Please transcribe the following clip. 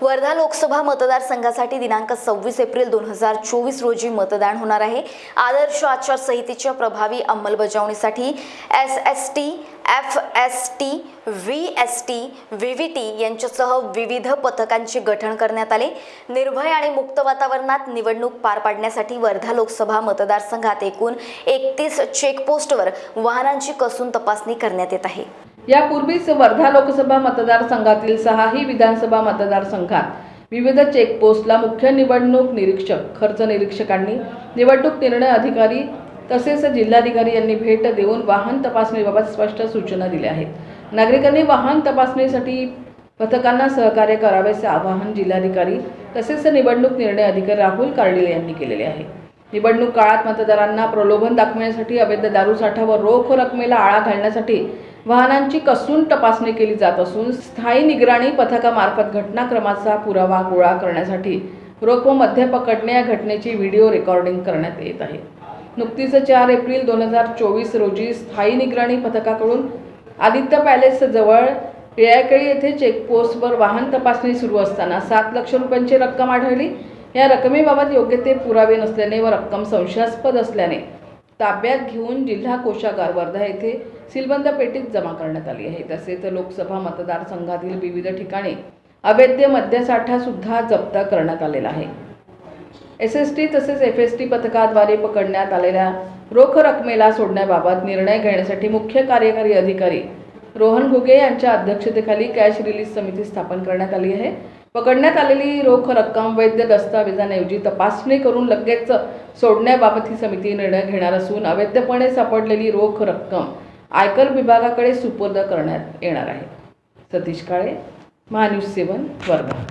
वर्धा लोकसभा मतदारसंघासाठी दिनांक सव्वीस एप्रिल दोन हजार चोवीस रोजी मतदान होणार आहे. आदर्श आचारसंहितेच्या प्रभावी अंमलबजावणीसाठी S S T F S T V S T V V T यांच्यासह विविध पथकांचे गठन करण्यात आले. निर्भय आणि मुक्त वातावरणात निवडणूक पार पाडण्यासाठी वर्धा लोकसभा मतदारसंघात एकूण एकतीस चेकपोस्टवर वाहनांची कसून तपासणी करण्यात येत आहे. यापूर्वीच वर्धा लोकसभा मतदारसंघातील सहाही विधानसभा मतदारसंघात विविध चेकपोस्टला मुख्य निवडणूक निरीक्षक खर्च निरीक्षकांनी निवडणूक निर्णय अधिकारी तसेच जिल्हाधिकारी यांनी भेट देऊन वाहन तपासणीबाबत स्पष्ट सूचना दिल्या आहेत. नागरिकांनी वाहन तपासणीसाठी पथकांना सहकार्य करावेसे आवाहन जिल्हाधिकारी तसेच निवडणूक निर्णय अधिकारी राहुल कार्डिले यांनी केलेले आहे. निवडणूक काळात मतदारांना प्रलोभन दाखवण्यासाठी अवैध दारूसाठा व रोख रकमेला आळा घालण्यासाठी वाहनांची कसून तपासणी केली जात असून स्थायी निगराणी पथकामार्फत घटनाक्रमाचा पुरावा गोळा करण्यासाठी रोख व मध्य पकडणे या घटनेची व्हिडिओ रेकॉर्डिंग करण्यात येत आहे. नुकतीच चार एप्रिल दोन हजार चोवीस रोजी स्थायी निगराणी पथकाकडून आदित्य पॅलेस जवळ पिळ्याकळी येथे चेकपोस्टवर वाहन तपासणी सुरू असताना सात लक्ष रुपयांची रक्कम आढळली. या रकमेबाबत योग्य ते पुरावे नसल्याने व रक्कम संशयास्पद असल्याने ताब्यात घेऊन जिल्हा कोषागार वर्धा येथे सीलबंद पेटीत जमा करण्यात आली आहे. तसेच लोकसभा मतदारसंघातील विविध ठिकाणी अवैध मद्यसाठा सुद्धा जप्त करण्यात आलेला आहे. एस एस टी तसेच एफ एस टी पथकाद्वारे पकडण्यात आलेल्या रोख रकमेला सोडण्याबाबत निर्णय घेण्यासाठी मुख्य कार्यकारी अधिकारी रोहन घुगे यांच्या अध्यक्षतेखाली कॅश रिलीज समिती स्थापन करण्यात आली आहे. पकडण्यात आलेली रोख रक्कम वैध दस्तावेजांऐवजी तपासणी करून लगेच सोडण्याबाबत ही समिती निर्णय घेणार असून अवैधपणे सापडलेली रोख रक्कम आयकर विभागाकडे सुपूर्द करण्यात येणार आहे. सतीश काळे महान्यूज सेवन वर्धा.